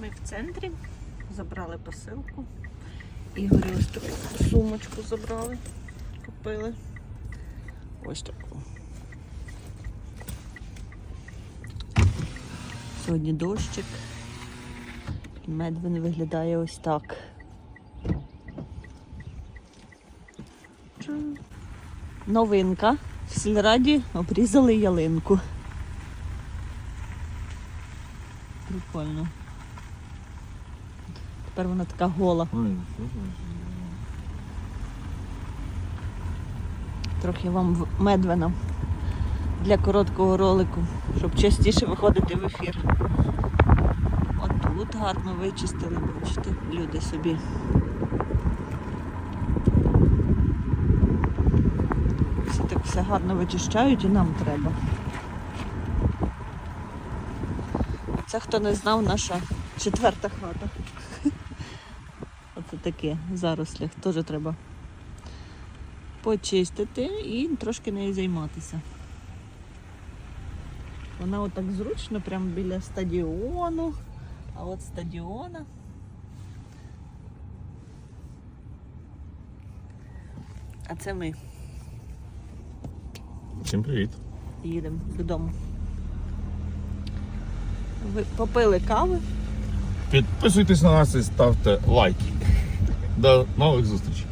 Ми в центрі забрали посилку. Ігорі ось таку сумочку забрали, купили. Ось таку. Сьогодні дощик. І Медвин виглядає ось так. Новинка. В сільраді обрізали ялинку. Прикольно. Тепер вона така гола. Трохи вам медвена для короткого ролику, щоб частіше виходити в ефір. От тут гарно вичистили, бачите, люди собі. Всі так все гарно вичищають і нам треба. Це хто не знав, наша четверта хата. Оце таке зарослях теж треба почистити і трошки нею займатися. Вона отак зручно, прямо біля стадіону. А от стадіона. А це ми Всім привіт. їдемо додому. Ви попили кави. Підписуйтесь на нас і ставте лайки. До нових зустрічей.